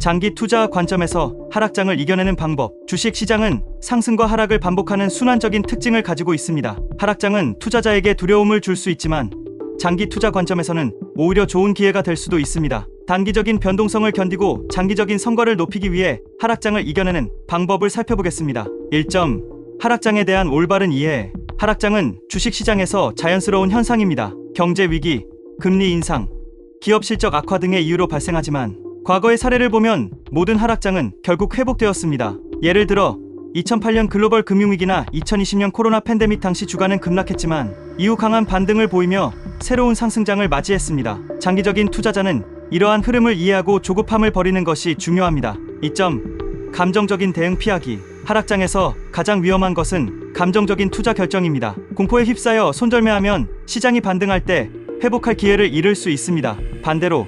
장기 투자 관점에서 하락장을 이겨내는 방법. 주식 시장은 상승과 하락을 반복하는 순환적인 특징을 가지고 있습니다. 하락장은 투자자에게 두려움을 줄 수 있지만 장기 투자 관점에서는 오히려 좋은 기회가 될 수도 있습니다. 단기적인 변동성을 견디고 장기적인 성과를 높이기 위해 하락장을 이겨내는 방법을 살펴보겠습니다. 1점. 하락장에 대한 올바른 이해. 하락장은 주식 시장에서 자연스러운 현상입니다. 경제 위기, 금리 인상, 기업 실적 악화 등의 이유로 발생하지만 과거의 사례를 보면 모든 하락장은 결국 회복되었습니다. 예를 들어 2008년 글로벌 금융위기나 2020년 코로나 팬데믹 당시 주가는 급락했지만 이후 강한 반등을 보이며 새로운 상승장을 맞이했습니다. 장기적인 투자자는 이러한 흐름을 이해하고 조급함을 버리는 것이 중요합니다. 2점 감정적인 대응 피하기 하락장에서 가장 위험한 것은 감정적인 투자 결정입니다. 공포에 휩싸여 손절매하면 시장이 반등할 때 회복할 기회를 잃을 수 있습니다. 반대로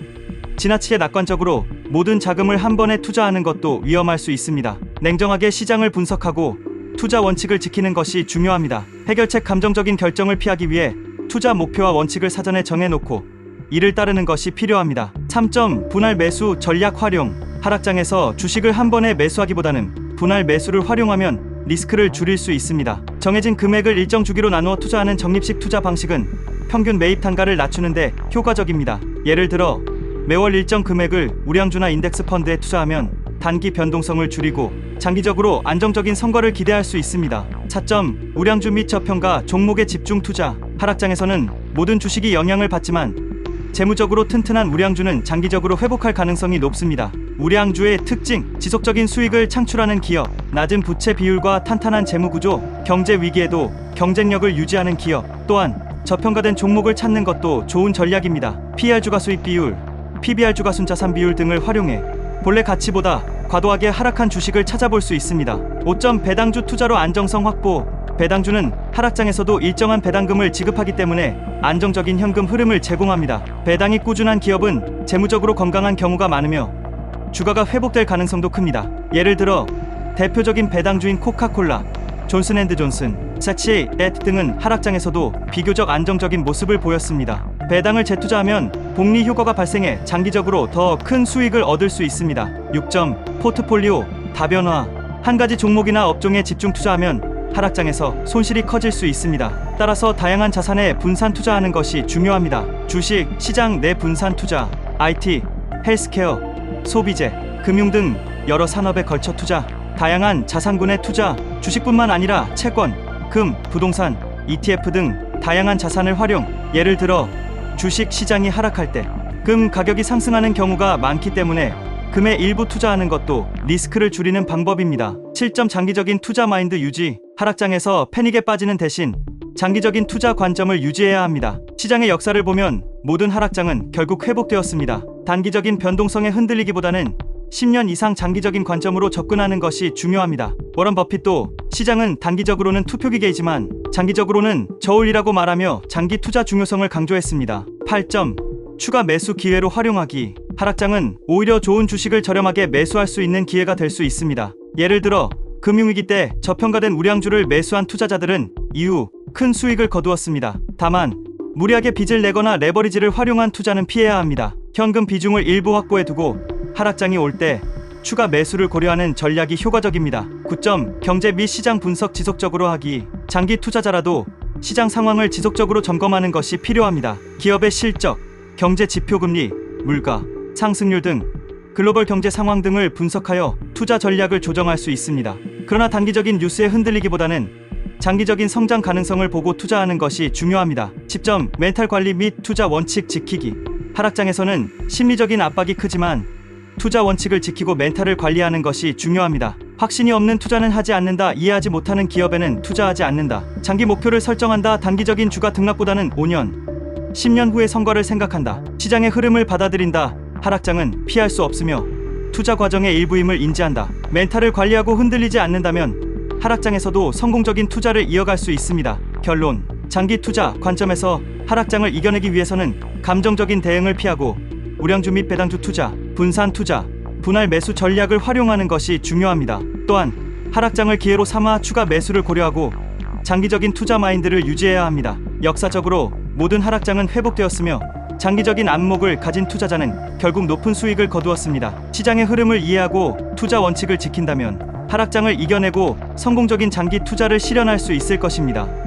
지나치게 낙관적으로 모든 자금을 한 번에 투자하는 것도 위험할 수 있습니다. 냉정하게 시장을 분석하고 투자 원칙을 지키는 것이 중요합니다. 해결책 감정적인 결정을 피하기 위해 투자 목표와 원칙을 사전에 정해놓고 이를 따르는 것이 필요합니다. 3점 분할 매수 전략 활용 하락장에서 주식을 한 번에 매수하기보다는 분할 매수를 활용하면 리스크를 줄일 수 있습니다. 정해진 금액을 일정 주기로 나누어 투자하는 적립식 투자 방식은 평균 매입 단가를 낮추는데 효과적입니다. 예를 들어 매월 일정 금액을 우량주나 인덱스 펀드에 투자하면 단기 변동성을 줄이고 장기적으로 안정적인 성과를 기대할 수 있습니다. 차점 우량주 및 저평가 종목의 집중 투자 하락장에서는 모든 주식이 영향을 받지만 재무적으로 튼튼한 우량주는 장기적으로 회복할 가능성이 높습니다. 우량주의 특징, 지속적인 수익을 창출하는 기업, 낮은 부채 비율과 탄탄한 재무 구조, 경제 위기에도 경쟁력을 유지하는 기업, 또한 저평가된 종목을 찾는 것도 좋은 전략입니다. PR 주가 수익 비율, PBR 주가 순 자산 비율 등을 활용해 본래 가치보다 과도하게 하락한 주식을 찾아볼 수 있습니다. 5점 배당주 투자로 안정성 확보. 배당주는 하락장에서도 일정한 배당금을 지급하기 때문에 안정적인 현금 흐름을 제공합니다. 배당이 꾸준한 기업은 재무적으로 건강한 경우가 많으며 주가가 회복될 가능성도 큽니다. 예를 들어 대표적인 배당주인 코카콜라, 존슨앤드존슨, 섹시, 앳 등은 하락장에서도 비교적 안정적인 모습을 보였습니다. 배당을 재투자하면 복리 효과가 발생해 장기적으로 더 큰 수익을 얻을 수 있습니다. 6점 포트폴리오 다변화 한 가지 종목이나 업종에 집중 투자하면 하락장에서 손실이 커질 수 있습니다. 따라서 다양한 자산에 분산 투자하는 것이 중요합니다. 주식, 시장 내 분산 투자, IT, 헬스케어, 소비재, 금융 등 여러 산업에 걸쳐 투자, 다양한 자산군의 투자, 주식뿐만 아니라 채권, 금, 부동산, ETF 등 다양한 자산을 활용. 예를 들어 주식 시장이 하락할 때 금 가격이 상승하는 경우가 많기 때문에 금에 일부 투자하는 것도 리스크를 줄이는 방법입니다. 7점 장기적인 투자 마인드 유지. 하락장에서 패닉에 빠지는 대신 장기적인 투자 관점을 유지해야 합니다. 시장의 역사를 보면 모든 하락장은 결국 회복되었습니다. 단기적인 변동성에 흔들리기보다는 10년 이상 장기적인 관점으로 접근하는 것이 중요합니다. 워런 버핏도 시장은 단기적으로는 투표기계이지만 장기적으로는 저울이라고 말하며 장기 투자 중요성을 강조했습니다. 8점 추가 매수 기회로 활용하기. 하락장은 오히려 좋은 주식을 저렴하게 매수할 수 있는 기회가 될 수 있습니다. 예를 들어 금융위기 때 저평가된 우량주를 매수한 투자자들은 이후 큰 수익을 거두었습니다. 다만 무리하게 빚을 내거나 레버리지를 활용한 투자는 피해야 합니다. 현금 비중을 일부 확보해 두고 하락장이 올 때 추가 매수를 고려하는 전략이 효과적입니다. 9점 경제 및 시장 분석 지속적으로 하기. 장기 투자자라도 시장 상황을 지속적으로 점검하는 것이 필요합니다. 기업의 실적, 경제 지표 금리, 물가, 상승률 등 글로벌 경제 상황 등을 분석하여 투자 전략을 조정할 수 있습니다. 그러나 단기적인 뉴스에 흔들리기보다는 장기적인 성장 가능성을 보고 투자하는 것이 중요합니다. 10점 멘탈 관리 및 투자 원칙 지키기. 하락장에서는 심리적인 압박이 크지만 투자 원칙을 지키고 멘탈을 관리하는 것이 중요합니다. 확신이 없는 투자는 하지 않는다. 이해하지 못하는 기업에는 투자하지 않는다. 장기 목표를 설정한다. 단기적인 주가 등락보다는 5년, 10년 후의 성과를 생각한다. 시장의 흐름을 받아들인다. 하락장은 피할 수 없으며 투자 과정의 일부임을 인지한다. 멘탈을 관리하고 흔들리지 않는다면 하락장에서도 성공적인 투자를 이어갈 수 있습니다. 결론. 장기 투자 관점에서 하락장을 이겨내기 위해서는 감정적인 대응을 피하고 우량주 및 배당주 투자, 분산 투자, 분할 매수 전략을 활용하는 것이 중요합니다. 또한 하락장을 기회로 삼아 추가 매수를 고려하고 장기적인 투자 마인드를 유지해야 합니다. 역사적으로 모든 하락장은 회복되었으며 장기적인 안목을 가진 투자자는 결국 높은 수익을 거두었습니다. 시장의 흐름을 이해하고 투자 원칙을 지킨다면 하락장을 이겨내고 성공적인 장기 투자를 실현할 수 있을 것입니다.